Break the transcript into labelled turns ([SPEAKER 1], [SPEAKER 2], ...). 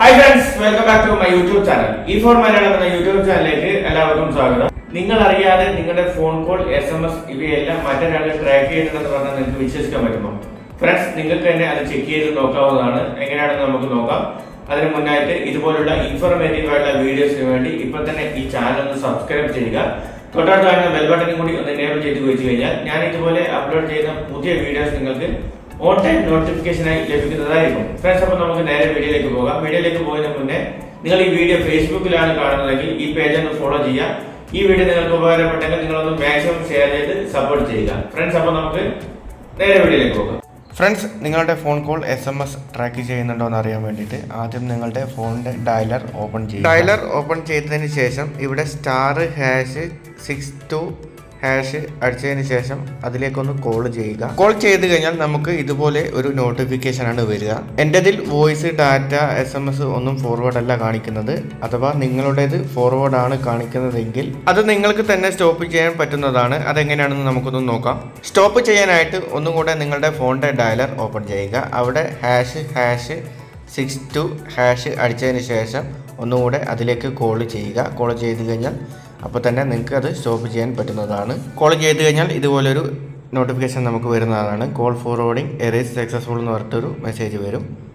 [SPEAKER 1] Hi friends welcome back to my YouTube channel ഈ phone Malayalam എന്ന YouTube ചാനലിലേക്ക് എല്ലാവർക്കും സ്വാഗതം. നിങ്ങൾ അറിയാതെ നിങ്ങളുടെ phone call S M S ഇവയെല്ലാം മറ്റൊരാൾ ട്രാക്ക് ചെയ്യുന്നുണ്ടെന്ന് പറഞ്ഞാൽ നിങ്ങൾക്ക് വിശ്വസിക്കാൻ പറ്റുമോ? ഫ്രണ്ട്സ് നിങ്ങൾക്ക് തന്നെ അത് ചെക്ക് ചെയ്ത് നോക്കാവുന്നതാണ്. എങ്ങനെയാണെന്ന് നമുക്ക് നോക്കാം. അതിന് മുന്നായിട്ട് ഇതുപോലുള്ള ഇൻഫോർമേറ്റീവ് ആയിട്ടുള്ള വീഡിയോസിന് വേണ്ടി ഇപ്പൊ തന്നെ ഈ ചാനൽ ഒന്ന് സബ്സ്ക്രൈബ് ചെയ്യുക. തൊട്ടടുത്ത് ബെൽ ബട്ടനും കൂടി ഒന്ന് എനേബിൾ ചെയ്ത് വെച്ച് കഴിഞ്ഞാൽ ഞാൻ ഇതുപോലെ അപ്ലോഡ് ചെയ്യുന്ന പുതിയ വീഡിയോസ് നിങ്ങൾക്ക് ഓൺ ടൈം നോട്ടിഫിക്കേഷനായി ലഭിക്കുന്നതായിരിക്കും. ഫ്രണ്ട്സ് അപ്പോൾ നമുക്ക് നേരെ വീഡിയോയിലേക്ക് പോകാം. വീഡിയോയിലേക്ക് പോകുന്നതിന് മുന്നേ നിങ്ങൾ ഈ വീഡിയോ ഫേസ്ബുക്കിലാണ് കാണുന്നതെങ്കിൽ ഈ പേജ് ഒന്ന് ഫോളോ ചെയ്യുക. ഈ വീഡിയോ നിങ്ങൾക്ക് ഉപകാരപ്പെട്ടെങ്കിൽ നിങ്ങളൊന്ന് മാക്സിമം ഷെയർ ചെയ്ത് സപ്പോർട്ട് ചെയ്യുക. ഫ്രണ്ട്സ് അപ്പോൾ നമുക്ക് നേരെ വീഡിയോയിലേക്ക് പോകാം.
[SPEAKER 2] ഫ്രണ്ട്സ് നിങ്ങളുടെ phone call S M S track ചെയ്യുന്നുണ്ടോ എന്ന് അറിയാൻ വേണ്ടിയിട്ട് ആദ്യം നിങ്ങളുടെ ഫോണിന്റെ ഡയലർ ഓപ്പൺ ചെയ്യുക. ഡയലർ ഓപ്പൺ ചെയ്തതിന് ശേഷം ഇവിടെ star hash six two hash അടിച്ചതിന് ശേഷം അതിലേക്കൊന്ന് കോൾ ചെയ്യുക. കോൾ ചെയ്ത് കഴിഞ്ഞാൽ നമുക്ക് ഇതുപോലെ ഒരു നോട്ടിഫിക്കേഷൻ ആണ് വരിക. എന്റെതിൽ voice data S M S ഒന്നും ഫോർവേഡ് അല്ല കാണിക്കുന്നത്. അഥവാ നിങ്ങളുടേത് ഫോർവേഡ് ആണ് കാണിക്കുന്നതെങ്കിൽ അത് നിങ്ങൾക്ക് തന്നെ സ്റ്റോപ്പ് ചെയ്യാൻ പറ്റുന്നതാണ്. അതെങ്ങനെയാണെന്ന് നമുക്കൊന്ന് നോക്കാം. സ്റ്റോപ്പ് ചെയ്യാനായിട്ട് ഒന്നും കൂടെ നിങ്ങളുടെ ഫോണിന്റെ ഡയലർ ഓപ്പൺ ചെയ്യുക. അവിടെ hash hash six two hash അടിച്ചതിന് ശേഷം ഒന്നുകൂടെ അതിലേക്ക് കോൾ ചെയ്യുക. കോൾ ചെയ്ത് കഴിഞ്ഞാൽ അപ്പോൾ തന്നെ നിങ്ങൾക്ക് അത് സ്റ്റോപ്പ് ചെയ്യാൻ പറ്റുന്നതാണ്. കോൾ ചെയ്ത് കഴിഞ്ഞാൽ ഇതുപോലൊരു നോട്ടിഫിക്കേഷൻ നമുക്ക് വരുന്നതാണ്. കോൾ ഫോർവേഡിംഗ് എറേസ് സക്സസ്ഫുൾ എന്ന് പറഞ്ഞിട്ടൊരു മെസ്സേജ് വരും.